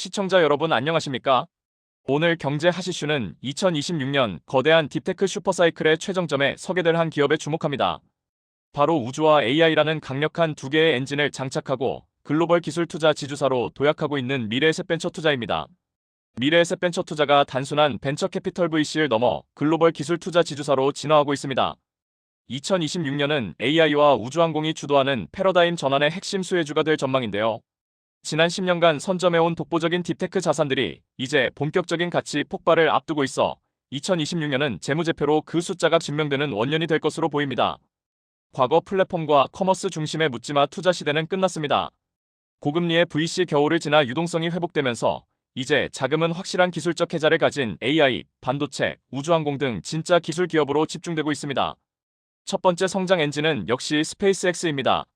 시청자 여러분 안녕하십니까? 오늘 경제 하시슈는 2026년 거대한 딥테크 슈퍼사이클의 최정점에 서게 될 한 기업에 주목합니다. 바로 우주와 AI라는 강력한 두 개의 엔진을 장착하고 글로벌 기술 투자 지주사로 도약하고 있는 미래에셋 벤처 투자입니다. 미래에셋 벤처 투자가 단순한 벤처 캐피털 VC를 넘어 글로벌 기술 투자 지주사로 진화하고 있습니다. 2026년은 AI와 우주항공이 주도하는 패러다임 전환의 핵심 수혜주가 될 전망인데요. 지난 10년간 선점해온 독보적인 딥테크 자산들이 이제 본격적인 가치 폭발을 앞두고 있어 2026년은 재무제표로 그 숫자가 증명되는 원년이 될 것으로 보입니다. 과거 플랫폼과 커머스 중심의 묻지마 투자 시대는 끝났습니다. 고금리의 VC 겨울을 지나 유동성이 회복되면서 이제 자금은 확실한 기술적 해자를 가진 AI, 반도체, 우주항공 등 진짜 기술 기업으로 집중되고 있습니다. 첫 번째 성장 엔진은 역시 스페이스X입니다.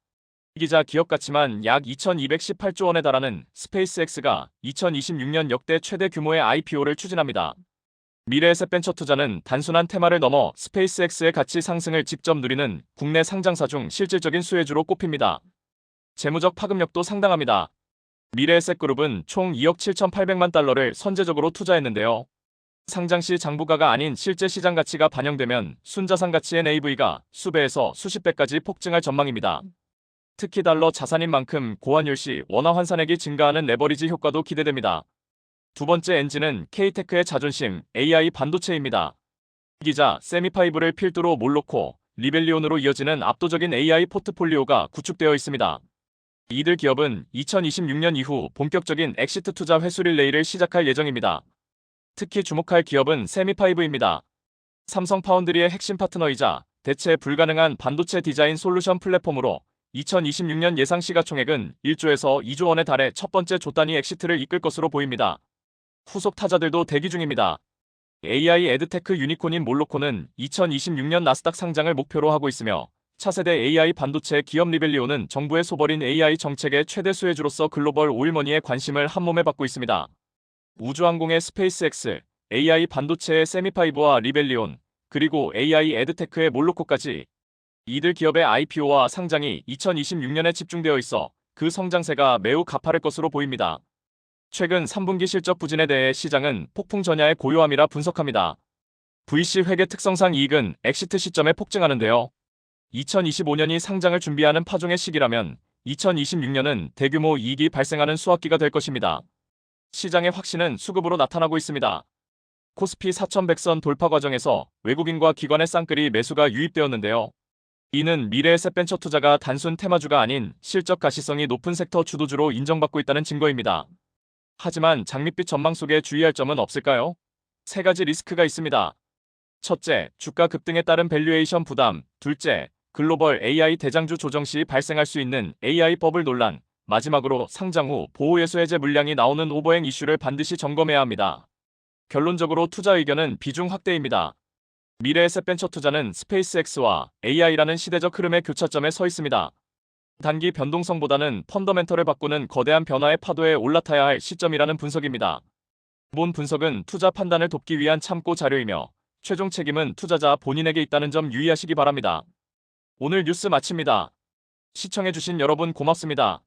기자 기업 같지만 약 2218조 원에 달하는 스페이스X가 2026년 역대 최대 규모의 IPO를 추진합니다. 미래에셋 벤처 투자는 단순한 테마를 넘어 스페이스X의 가치 상승을 직접 누리는 국내 상장사 중 실질적인 수혜주로 꼽힙니다. 재무적 파급력도 상당합니다. 미래에셋 그룹은 총 2억 7,800만 달러를 선제적으로 투자했는데요. 상장 시 장부가가 아닌 실제 시장 가치가 반영되면 순자산 가치의 NAV가 수배에서 수십 배까지 폭증할 전망입니다. 특히 달러 자산인 만큼 고환율 시 원화 환산액이 증가하는 레버리지 효과도 기대됩니다. 두 번째 엔진은 K테크의 자존심 AI 반도체입니다. 기자 세미파이브를 필두로 몰로코, 리벨리온으로 이어지는 압도적인 AI 포트폴리오가 구축되어 있습니다. 이들 기업은 2026년 이후 본격적인 엑시트 투자 회수 릴레이를 시작할 예정입니다. 특히 주목할 기업은 세미파이브입니다. 삼성 파운드리의 핵심 파트너이자 대체 불가능한 반도체 디자인 솔루션 플랫폼으로 2026년 예상 시가총액은 1조에서 2조 원에 달해 첫 번째 조단위 엑시트를 이끌 것으로 보입니다. 후속 타자들도 대기 중입니다. AI 에드테크 유니콘인 몰로코는 2026년 나스닥 상장을 목표로 하고 있으며 차세대 AI 반도체 기업 리벨리오는 정부의 소벌인 AI 정책의 최대 수혜주로서 글로벌 오일머니의 관심을 한몸에 받고 있습니다. 우주항공의 스페이스X, AI 반도체의 세미파이브와 리벨리온, 그리고 AI 에드테크의 몰로코까지 이들 기업의 IPO와 상장이 2026년에 집중되어 있어 그 성장세가 매우 가파를 것으로 보입니다. 최근 3분기 실적 부진에 대해 시장은 폭풍 전야의 고요함이라 분석합니다. VC 회계 특성상 이익은 엑시트 시점에 폭증하는데요. 2025년이 상장을 준비하는 파종의 시기라면 2026년은 대규모 이익이 발생하는 수확기가 될 것입니다. 시장의 확신은 수급으로 나타나고 있습니다. 코스피 4100선 돌파 과정에서 외국인과 기관의 쌍끌이 매수가 유입되었는데요. 이는 미래에셋 벤처 투자가 단순 테마주가 아닌 실적 가시성이 높은 섹터 주도주로 인정받고 있다는 증거입니다. 하지만 장밋빛 전망 속에 주의할 점은 없을까요? 세 가지 리스크가 있습니다. 첫째, 주가 급등에 따른 밸류에이션 부담. 둘째, 글로벌 AI 대장주 조정 시 발생할 수 있는 AI 버블 논란. 마지막으로 상장 후 보호예수 해제 물량이 나오는 오버행 이슈를 반드시 점검해야 합니다. 결론적으로 투자 의견은 비중 확대입니다. 미래에셋 벤처 투자는 스페이스X와 AI라는 시대적 흐름의 교차점에 서 있습니다. 단기 변동성보다는 펀더멘털을 바꾸는 거대한 변화의 파도에 올라타야 할 시점이라는 분석입니다. 본 분석은 투자 판단을 돕기 위한 참고 자료이며 최종 책임은 투자자 본인에게 있다는 점 유의하시기 바랍니다. 오늘 뉴스 마칩니다. 시청해주신 여러분 고맙습니다.